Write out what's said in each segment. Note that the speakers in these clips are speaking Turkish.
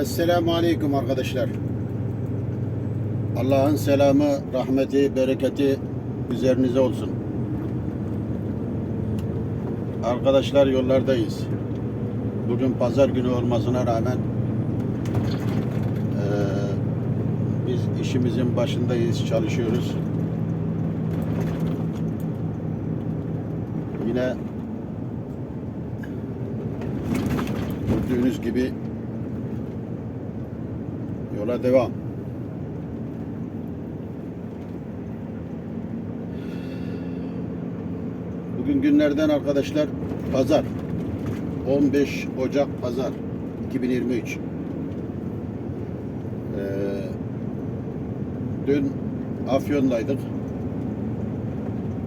Esselamu Aleyküm arkadaşlar. Allah'ın selamı, rahmeti, bereketi üzerinize olsun. Arkadaşlar yollardayız. Bugün pazar günü olmasına rağmen eee, biz işimizin başındayız, çalışıyoruz. Yine gördüğünüz gibi yola devam. Bugün günlerden arkadaşlar pazar. 15 Ocak pazar 2023. Ee, dün Afyon'daydık.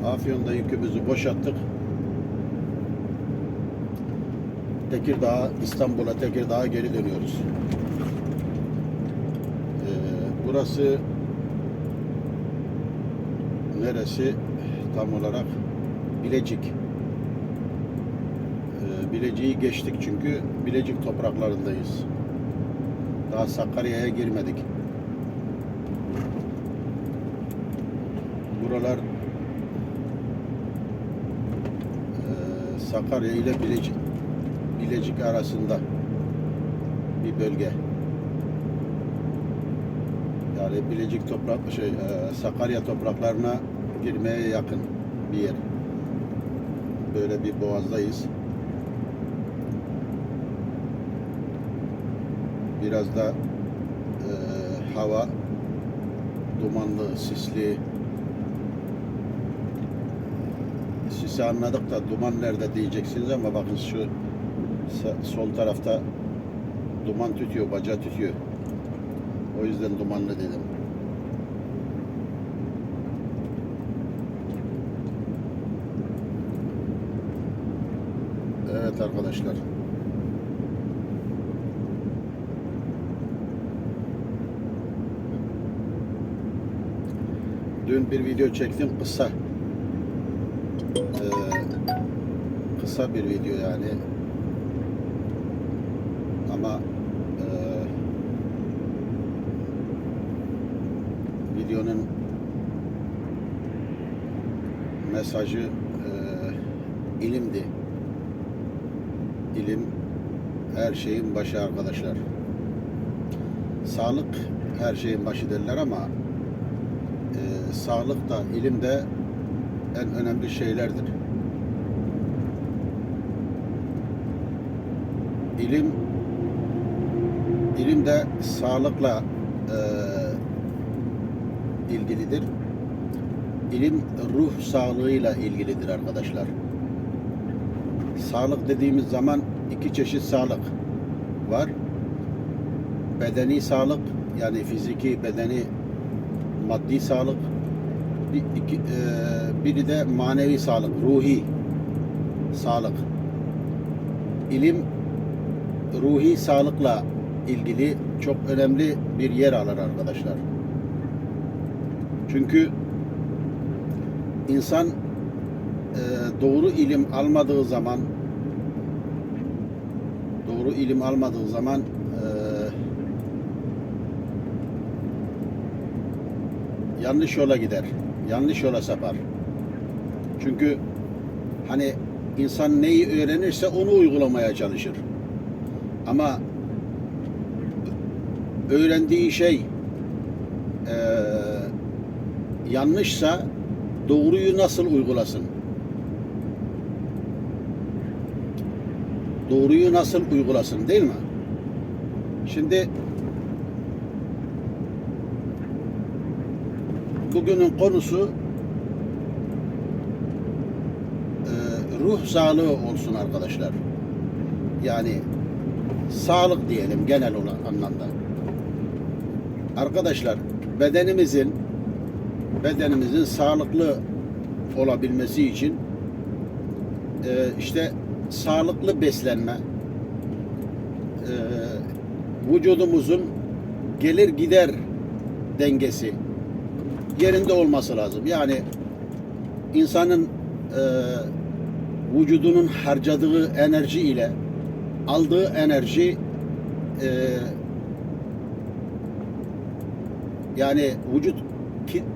Afyon'da yükümüzü boşalttık. Tekirdağ, İstanbul'a Tekirdağ'a geri dönüyoruz. Ee, burası neresi tam olarak? Bilecik. Ee, Bilecik'i geçtik çünkü Bilecik topraklarındayız. Daha Sakarya'ya girmedik. Buralar eee, Sakarya ile Bilecik Bilecik arasında bir bölge. Yani Bilecik toprak şey eee, Sakarya topraklarına girmeye yakın bir yer. Böyle bir boğazdayız. Biraz da eee, hava dumanlı, sisli. Sisi anladık da duman nerede diyeceksiniz ama bakın şu sol tarafta duman tütüyor, baca tütüyor. O yüzden dumanlı dedim. Evet arkadaşlar. Dün bir video çektim kısa. Ee, kısa bir video yani. Ama e, videonun mesajı e, ilimdi. İlim her şeyin başı arkadaşlar. Sağlık her şeyin başı derler ama e, sağlık da ilim de en önemli şeylerdir. İlim ilim de sağlıkla e, ilgilidir. İlim ruh sağlığıyla ilgilidir arkadaşlar. Sağlık dediğimiz zaman iki çeşit sağlık var. Bedeni sağlık yani fiziki bedeni maddi sağlık bir, iki, e, biri de manevi sağlık, ruhi sağlık. İlim ruhi sağlıkla ilgili çok önemli bir yer alır arkadaşlar. Çünkü insan e, doğru ilim almadığı zaman doğru ilim almadığı zaman e, yanlış yola gider. Yanlış yola sapar. Çünkü hani insan neyi öğrenirse onu uygulamaya çalışır. Ama öğrendiği şey eee, yanlışsa doğruyu nasıl uygulasın? Doğruyu nasıl uygulasın değil mi? Şimdi bugünün konusu eee, ruh sağlığı olsun arkadaşlar. Yani sağlık diyelim genel olan anlamda. Arkadaşlar bedenimizin bedenimizin sağlıklı olabilmesi için e, işte sağlıklı beslenme e, vücudumuzun gelir gider dengesi yerinde olması lazım. Yani insanın e, vücudunun harcadığı enerji ile aldığı enerji e, Yani vücut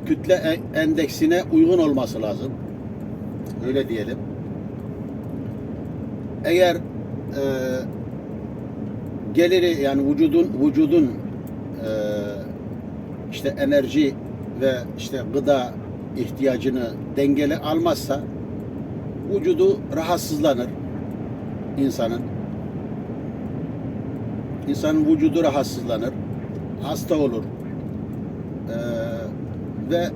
kütle endeksine uygun olması lazım. Öyle diyelim. Eğer e, geliri yani vücudun vücudun e, işte enerji ve işte gıda ihtiyacını dengeli almazsa vücudu rahatsızlanır insanın. İnsanın vücudu rahatsızlanır. Hasta olur. Ee, ve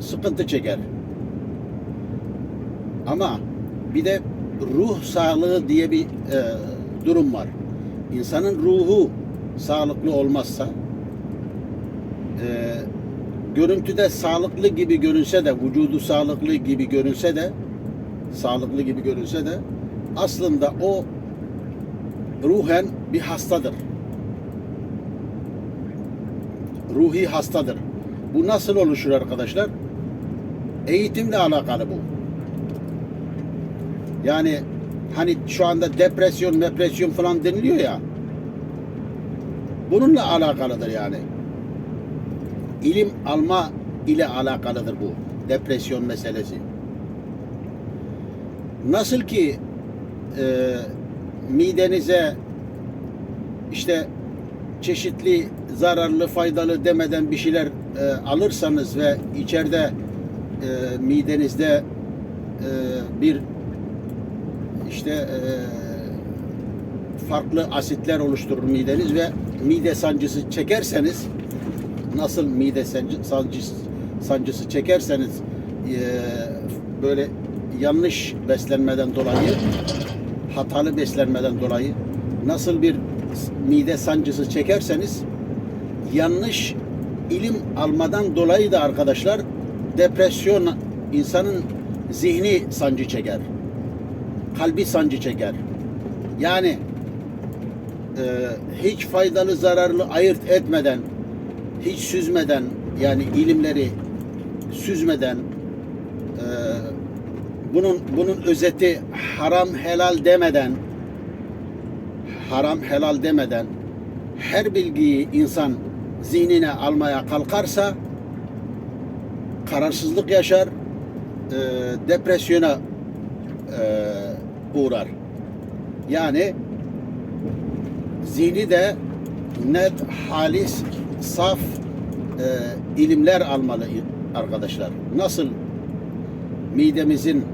sıkıntı çeker. Ama bir de ruh sağlığı diye bir e, durum var. İnsanın ruhu sağlıklı olmazsa e, görüntüde sağlıklı gibi görünse de vücudu sağlıklı gibi görünse de sağlıklı gibi görünse de aslında o ruhen bir hastadır. Ruhi hastadır. Bu nasıl oluşur arkadaşlar? Eğitimle alakalı bu. Yani hani şu anda depresyon, depresyon falan deniliyor ya. Bununla alakalıdır yani. İlim alma ile alakalıdır bu depresyon meselesi. Nasıl ki e, midenize işte çeşitli zararlı faydalı demeden bir şeyler e, alırsanız ve içeride e, midenizde e, bir işte e, farklı asitler oluşturur mideniz ve mide sancısı çekerseniz nasıl mide sancı, sancısı, sancısı çekerseniz e, böyle yanlış beslenmeden dolayı hatalı beslenmeden dolayı nasıl bir mide sancısı çekerseniz yanlış ilim almadan dolayı da arkadaşlar depresyon insanın zihni sancı çeker. Kalbi sancı çeker. Yani e, hiç faydalı zararlı ayırt etmeden hiç süzmeden yani ilimleri süzmeden e, bunun bunun özeti haram helal demeden haram helal demeden her bilgiyi insan zihnine almaya kalkarsa kararsızlık yaşar, e, depresyona e, uğrar. Yani zihni de net, halis, saf e, ilimler almalı arkadaşlar. Nasıl midemizin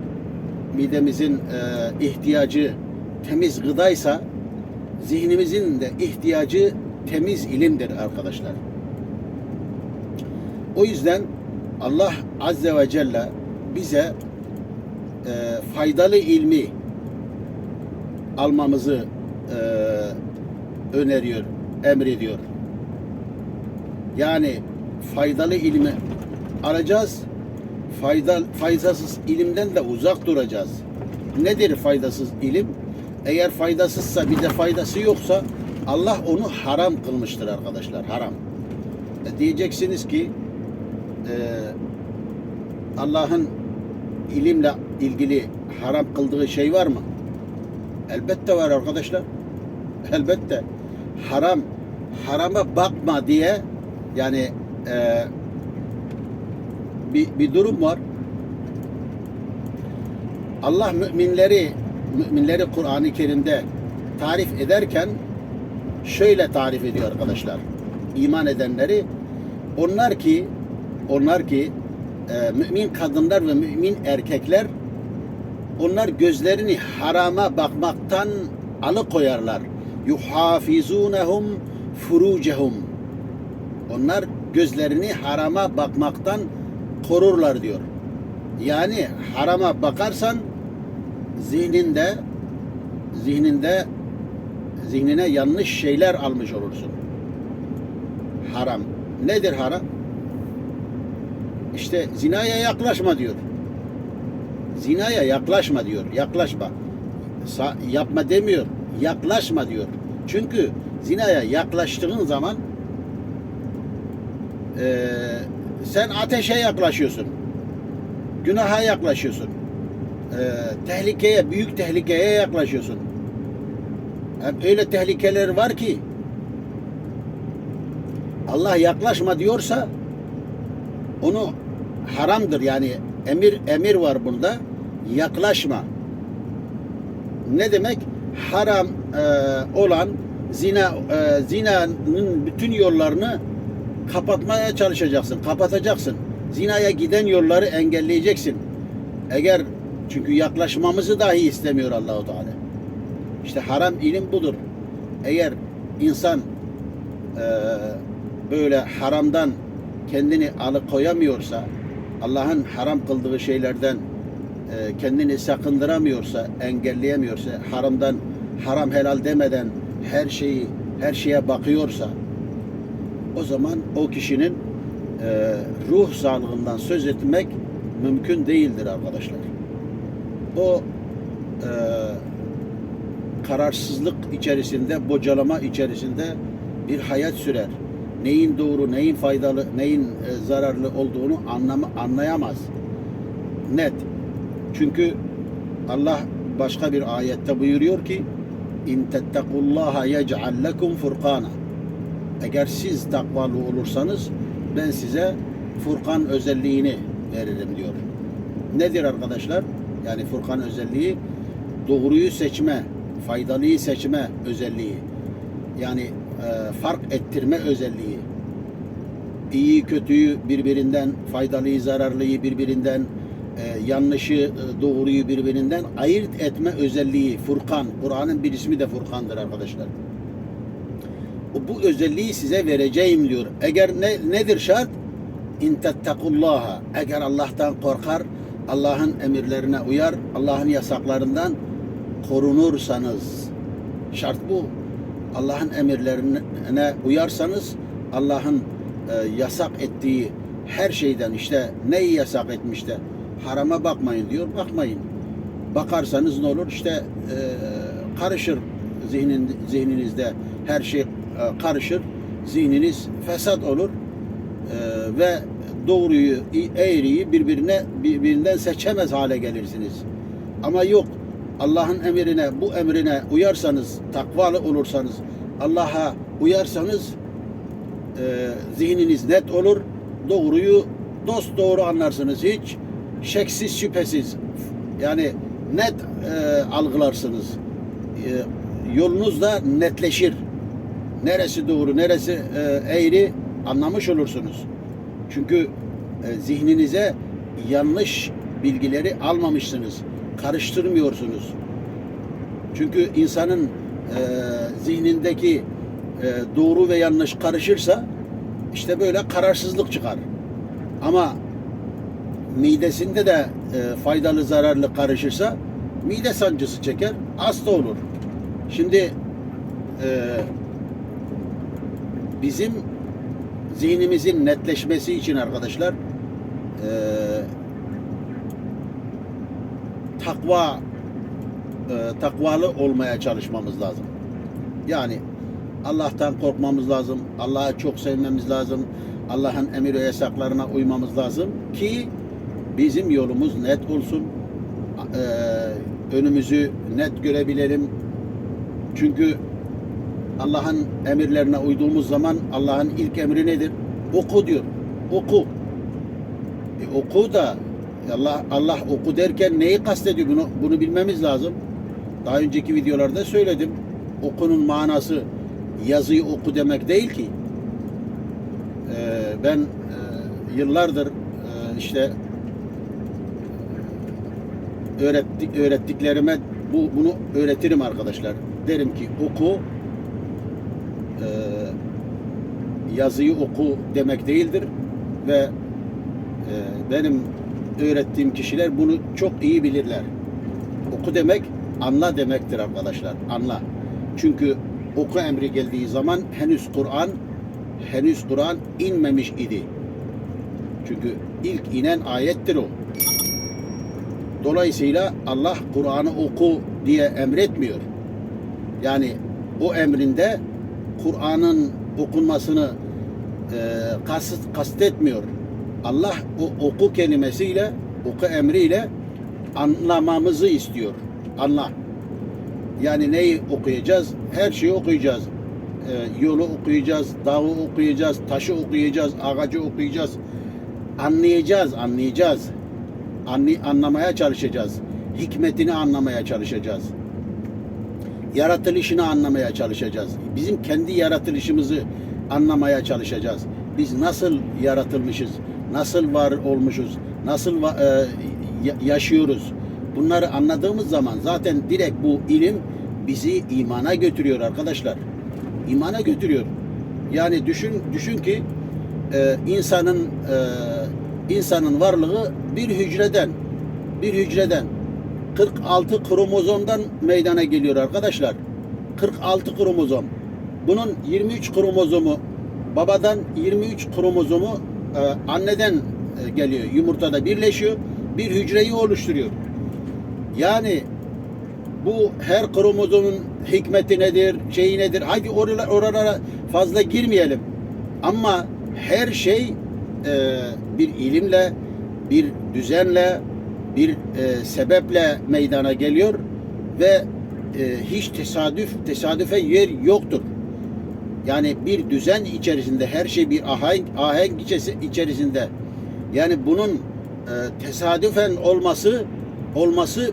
midemizin e, ihtiyacı temiz gıdaysa zihnimizin de ihtiyacı temiz ilimdir arkadaşlar. O yüzden Allah Azze ve Celle bize e, faydalı ilmi almamızı e, öneriyor, emrediyor. Yani faydalı ilmi alacağız. Fayda, faydasız ilimden de uzak duracağız. Nedir faydasız ilim? Eğer faydasızsa bir de faydası yoksa Allah onu haram kılmıştır arkadaşlar. Haram. E diyeceksiniz ki e, Allah'ın ilimle ilgili haram kıldığı şey var mı? Elbette var arkadaşlar. Elbette. Haram harama bakma diye yani e, bir, bir durum var. Allah müminleri müminleri Kur'an-ı Kerim'de tarif ederken şöyle tarif ediyor arkadaşlar. İman edenleri onlar ki onlar ki e, mümin kadınlar ve mümin erkekler onlar gözlerini harama bakmaktan alıkoyarlar. Yuhafizunhum furucehum. Onlar gözlerini harama bakmaktan korurlar diyor. Yani harama bakarsan zihninde zihninde zihnine yanlış şeyler almış olursun. Haram. Nedir haram? İşte zinaya yaklaşma diyor. Zinaya yaklaşma diyor. Yaklaşma. Sa- yapma demiyor. Yaklaşma diyor. Çünkü zinaya yaklaştığın zaman eee, sen ateşe yaklaşıyorsun. Günaha yaklaşıyorsun. Eee, tehlikeye, büyük tehlikeye yaklaşıyorsun. Hem öyle tehlikeler var ki Allah yaklaşma diyorsa onu haramdır. Yani emir emir var bunda yaklaşma. Ne demek? Haram e, olan zina e, zinanın bütün yollarını kapatmaya çalışacaksın kapatacaksın. Zinaya giden yolları engelleyeceksin. Eğer çünkü yaklaşmamızı dahi istemiyor Allahu Teala işte haram ilim budur eğer insan e, böyle haramdan kendini alıkoyamıyorsa, Allah'ın haram kıldığı şeylerden e, kendini sakındıramıyorsa, engelleyemiyorsa, haramdan haram helal demeden her şeyi her şeye bakıyorsa o zaman o kişinin e, ruh sağlığından söz etmek mümkün değildir arkadaşlar. O e, kararsızlık içerisinde, bocalama içerisinde bir hayat sürer. Neyin doğru, neyin faydalı, neyin e, zararlı olduğunu anlama, anlayamaz. Net. Çünkü Allah başka bir ayette buyuruyor ki İn tettekullaha yec'al lekum furkana. Eğer siz takvalı olursanız ben size Furkan özelliğini veririm diyor. Nedir arkadaşlar? Yani Furkan özelliği doğruyu seçme, faydalıyı seçme özelliği. Yani e, fark ettirme özelliği. İyi kötüyü birbirinden, faydalıyı zararlıyı birbirinden, e, yanlışı e, doğruyu birbirinden ayırt etme özelliği. Furkan. Kur'an'ın bir ismi de Furkan'dır arkadaşlar. Bu özelliği size vereceğim diyor. Eğer ne, nedir şart? İn tettekullaha. Eğer Allah'tan korkar, Allah'ın emirlerine uyar, Allah'ın yasaklarından korunursanız. Şart bu. Allah'ın emirlerine uyarsanız Allah'ın e, yasak ettiği her şeyden işte neyi yasak etmiş harama bakmayın diyor. Bakmayın. Bakarsanız ne olur? İşte e, karışır zihnin, zihninizde her şey e, karışır. Zihniniz fesat olur. E, ve doğruyu, eğriyi birbirine birbirinden seçemez hale gelirsiniz. Ama yok Allah'ın emrine, bu emrine uyarsanız, takvalı olursanız, Allah'a uyarsanız e, zihniniz net olur. Doğruyu dost doğru anlarsınız hiç şeksiz şüphesiz. Yani net e, algılarsınız. E, yolunuz da netleşir. Neresi doğru, neresi e, eğri anlamış olursunuz. Çünkü e, zihninize yanlış bilgileri almamışsınız. Karıştırmıyorsunuz. Çünkü insanın e, zihnindeki e, doğru ve yanlış karışırsa işte böyle kararsızlık çıkar. Ama midesinde de faydalı zararlı karışırsa mide sancısı çeker, hasta olur. Şimdi bizim zihnimizin netleşmesi için arkadaşlar e, takva e, takvalı olmaya çalışmamız lazım. Yani Allah'tan korkmamız lazım. Allah'ı çok sevmemiz lazım. Allah'ın emir ve yasaklarına uymamız lazım ki bizim yolumuz net olsun. E, önümüzü net görebilelim. Çünkü Allah'ın emirlerine uyduğumuz zaman Allah'ın ilk emri nedir? Oku diyor. Oku. E, oku da Allah Allah oku derken neyi kastediyor bunu bunu bilmemiz lazım. Daha önceki videolarda söyledim. Okunun manası yazıyı oku demek değil ki. Ee, ben e, yıllardır e, işte öğrettik öğrettiklerime bu bunu öğretirim arkadaşlar. Derim ki oku yazıyı oku demek değildir ve e, benim öğrettiğim kişiler bunu çok iyi bilirler. Oku demek anla demektir arkadaşlar. Anla. Çünkü oku emri geldiği zaman henüz Kur'an henüz Kur'an inmemiş idi. Çünkü ilk inen ayettir o. Dolayısıyla Allah Kur'an'ı oku diye emretmiyor. Yani o emrinde Kur'an'ın okunmasını e, kast, kastetmiyor. Allah o oku kelimesiyle, oku emriyle anlamamızı istiyor. Anla. Yani neyi okuyacağız? Her şeyi okuyacağız. e, yolu okuyacağız, dağı okuyacağız, taşı okuyacağız, ağacı okuyacağız. Anlayacağız, anlayacağız. Anlay anlamaya çalışacağız. Hikmetini anlamaya çalışacağız. Yaratılışını anlamaya çalışacağız. Bizim kendi yaratılışımızı anlamaya çalışacağız. Biz nasıl yaratılmışız, nasıl var olmuşuz, nasıl va- e, ya- yaşıyoruz. Bunları anladığımız zaman zaten direkt bu ilim bizi imana götürüyor arkadaşlar. İmana götürüyor. Yani düşün düşün ki e, insanın e, insanın varlığı bir hücreden bir hücreden 46 kromozomdan meydana geliyor arkadaşlar. 46 kromozom. Bunun 23 kromozomu babadan 23 kromozomu e, anneden e, geliyor. Yumurtada birleşiyor. Bir hücreyi oluşturuyor. Yani bu her kromozomun hikmeti nedir, şeyi nedir? Hadi oralara, oralara fazla girmeyelim. Ama her şey e, bir ilimle, bir düzenle, bir e, sebeple meydana geliyor ve e, hiç tesadüf tesadüfe yer yoktur. Yani bir düzen içerisinde her şey bir ahenk, ahenk içerisinde. Yani bunun e, tesadüfen olması olması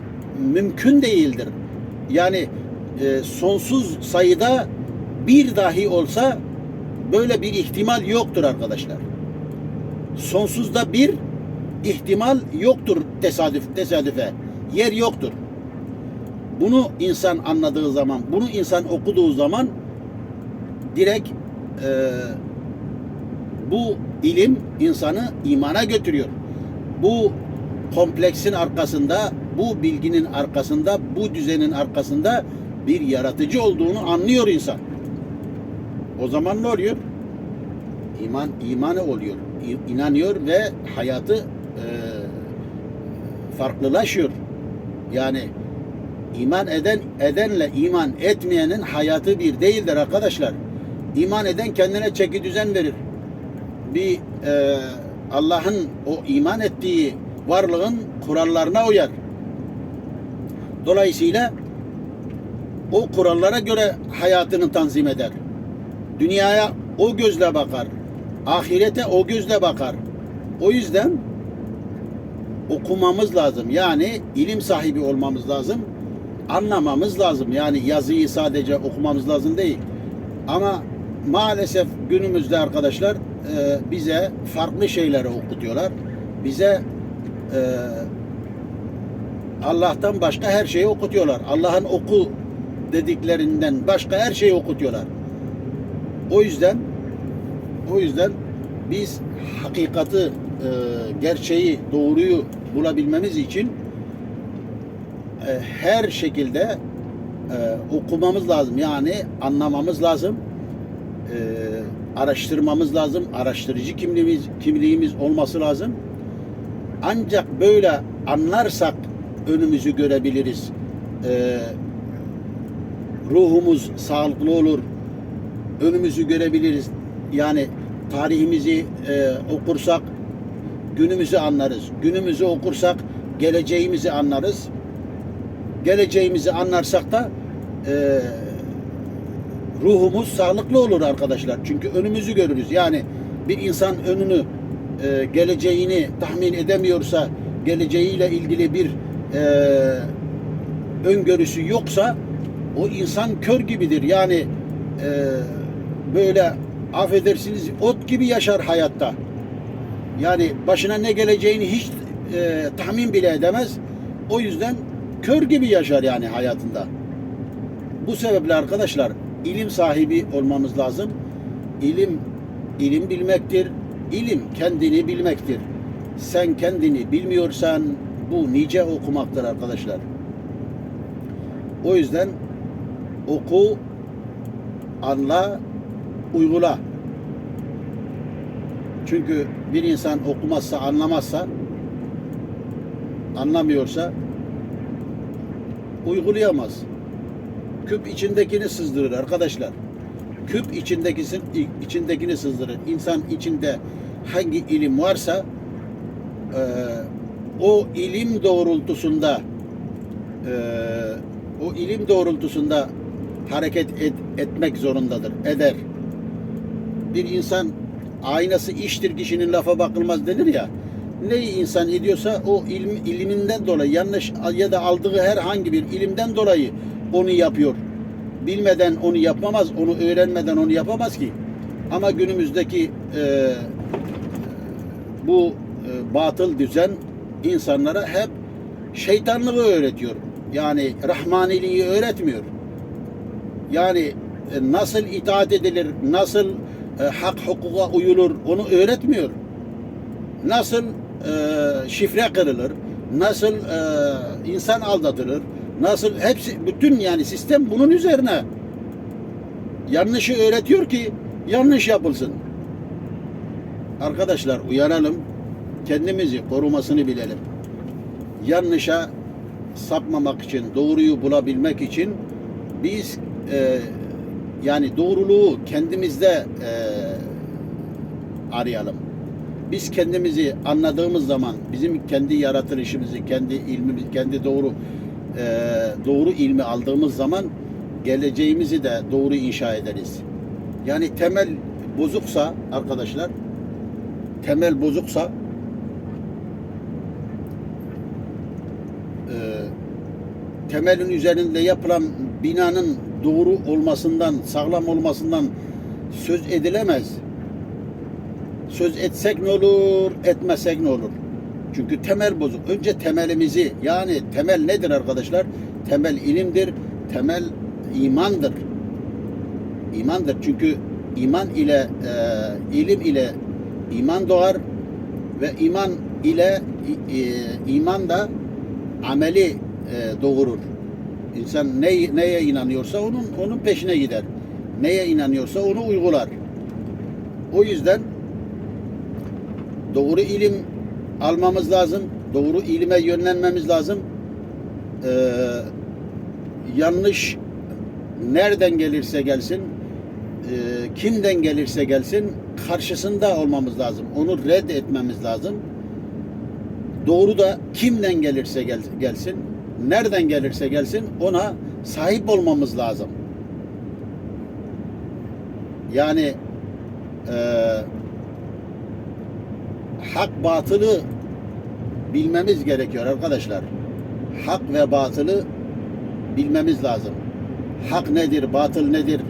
mümkün değildir. Yani e, sonsuz sayıda bir dahi olsa böyle bir ihtimal yoktur arkadaşlar. Sonsuzda bir ihtimal yoktur tesadüf tesadüfe. Yer yoktur. Bunu insan anladığı zaman, bunu insan okuduğu zaman direkt e, bu ilim insanı imana götürüyor. Bu kompleksin arkasında, bu bilginin arkasında, bu düzenin arkasında bir yaratıcı olduğunu anlıyor insan. O zaman ne oluyor? İman imanı oluyor. İnanıyor ve hayatı e, farklılaşıyor. Yani iman eden edenle iman etmeyenin hayatı bir değildir arkadaşlar. İman eden kendine çeki düzen verir. Bir e, Allah'ın o iman ettiği varlığın kurallarına uyar. Dolayısıyla o kurallara göre hayatını tanzim eder. Dünyaya o gözle bakar. Ahirete o gözle bakar. O yüzden okumamız lazım. Yani ilim sahibi olmamız lazım. Anlamamız lazım. Yani yazıyı sadece okumamız lazım değil. Ama maalesef günümüzde arkadaşlar e, bize farklı şeyleri okutuyorlar. Bize e, Allah'tan başka her şeyi okutuyorlar. Allah'ın oku dediklerinden başka her şeyi okutuyorlar. O yüzden o yüzden biz hakikati, e, gerçeği, doğruyu bulabilmemiz için e, her şekilde e, okumamız lazım. Yani anlamamız lazım. E, araştırmamız lazım. Araştırıcı kimliğimiz kimliğimiz olması lazım. Ancak böyle anlarsak önümüzü görebiliriz. E, ruhumuz sağlıklı olur. Önümüzü görebiliriz. Yani tarihimizi e, okursak günümüzü anlarız. Günümüzü okursak geleceğimizi anlarız. Geleceğimizi anlarsak da e, ruhumuz sağlıklı olur arkadaşlar. Çünkü önümüzü görürüz. Yani bir insan önünü e, geleceğini tahmin edemiyorsa geleceğiyle ilgili bir e, öngörüsü yoksa o insan kör gibidir. Yani e, böyle affedersiniz ot gibi yaşar hayatta. Yani başına ne geleceğini hiç e, tahmin bile edemez. O yüzden kör gibi yaşar yani hayatında. Bu sebeple arkadaşlar ilim sahibi olmamız lazım. İlim ilim bilmektir. İlim kendini bilmektir. Sen kendini bilmiyorsan bu nice okumaktır arkadaşlar. O yüzden oku, anla, uygula. Çünkü bir insan okumazsa, anlamazsa, anlamıyorsa uygulayamaz. Küp içindekini sızdırır arkadaşlar. Küp içindekisi, içindekini sızdırır. İnsan içinde hangi ilim varsa e, o ilim doğrultusunda e, o ilim doğrultusunda hareket et- etmek zorundadır. Eder. Bir insan aynası iştir kişinin lafa bakılmaz denir ya. Neyi insan ediyorsa o ilm, ilminden dolayı yanlış ya da aldığı herhangi bir ilimden dolayı onu yapıyor. Bilmeden onu yapamaz, onu öğrenmeden onu yapamaz ki. Ama günümüzdeki e, bu e, batıl düzen insanlara hep şeytanlığı öğretiyor. Yani rahmaniliği öğretmiyor. Yani e, nasıl itaat edilir, nasıl e, hak hukuka uyulur onu öğretmiyor. Nasıl e, şifre kırılır, nasıl e, insan aldatılır, nasıl hepsi bütün yani sistem bunun üzerine yanlışı öğretiyor ki yanlış yapılsın. Arkadaşlar uyaralım, kendimizi korumasını bilelim. Yanlışa sapmamak için, doğruyu bulabilmek için biz e, yani doğruluğu kendimizde e, arayalım. Biz kendimizi anladığımız zaman, bizim kendi yaratılışımızı, kendi ilmimiz, kendi doğru e, doğru ilmi aldığımız zaman geleceğimizi de doğru inşa ederiz. Yani temel bozuksa arkadaşlar, temel bozuksa e, temelin üzerinde yapılan binanın doğru olmasından, sağlam olmasından söz edilemez. Söz etsek ne olur, etmesek ne olur? Çünkü temel bozuk. Önce temelimizi, yani temel nedir arkadaşlar? Temel ilimdir, temel imandır. İmandır. Çünkü iman ile, e, ilim ile iman doğar ve iman ile e, iman da ameli e, doğurur. İnsan ne, neye inanıyorsa onun onun peşine gider. Neye inanıyorsa onu uygular. O yüzden doğru ilim almamız lazım. Doğru ilime yönlenmemiz lazım. Ee, yanlış nereden gelirse gelsin, e, kimden gelirse gelsin karşısında olmamız lazım. Onu red etmemiz lazım. Doğru da kimden gelirse gel, gelsin, nereden gelirse gelsin ona sahip olmamız lazım. Yani e, hak batılı bilmemiz gerekiyor arkadaşlar. Hak ve batılı bilmemiz lazım. Hak nedir, batıl nedir?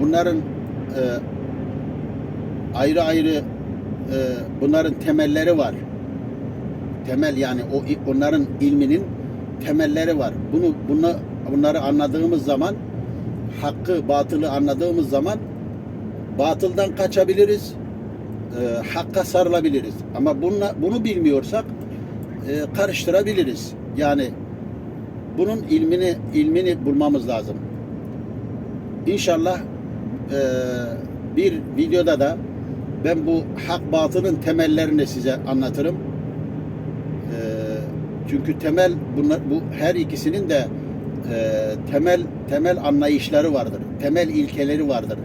Bunların e, ayrı ayrı e, bunların temelleri var. Temel yani o onların ilminin temelleri var. Bunu bunu bunları anladığımız zaman hakkı, batılı anladığımız zaman batıldan kaçabiliriz. E, hakka sarılabiliriz. Ama bunla, bunu bilmiyorsak e, karıştırabiliriz. Yani bunun ilmini ilmini bulmamız lazım. İnşallah e, bir videoda da ben bu hak batılın temellerini size anlatırım. Çünkü temel bunlar bu her ikisinin de e, temel temel anlayışları vardır. Temel ilkeleri vardır.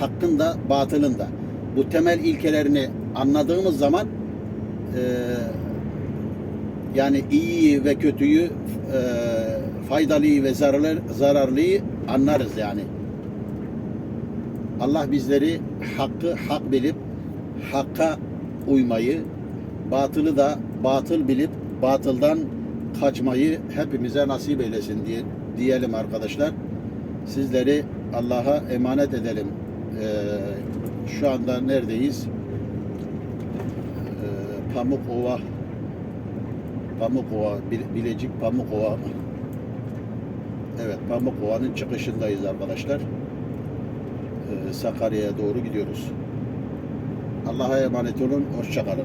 Hakkın da batılın da. Bu temel ilkelerini anladığımız zaman e, yani iyiyi ve kötüyü e, faydalıyı ve zararlı, zararlıyı anlarız yani. Allah bizleri hakkı hak bilip hakka uymayı, batılı da batıl bilip batıldan kaçmayı hepimize nasip eylesin diye diyelim arkadaşlar. Sizleri Allah'a emanet edelim. Ee, şu anda neredeyiz? Ee, Pamukova Pamukova, Bil- Bilecik Pamukova Evet, Pamukova'nın çıkışındayız arkadaşlar. Ee, Sakarya'ya doğru gidiyoruz. Allah'a emanet olun, hoşçakalın.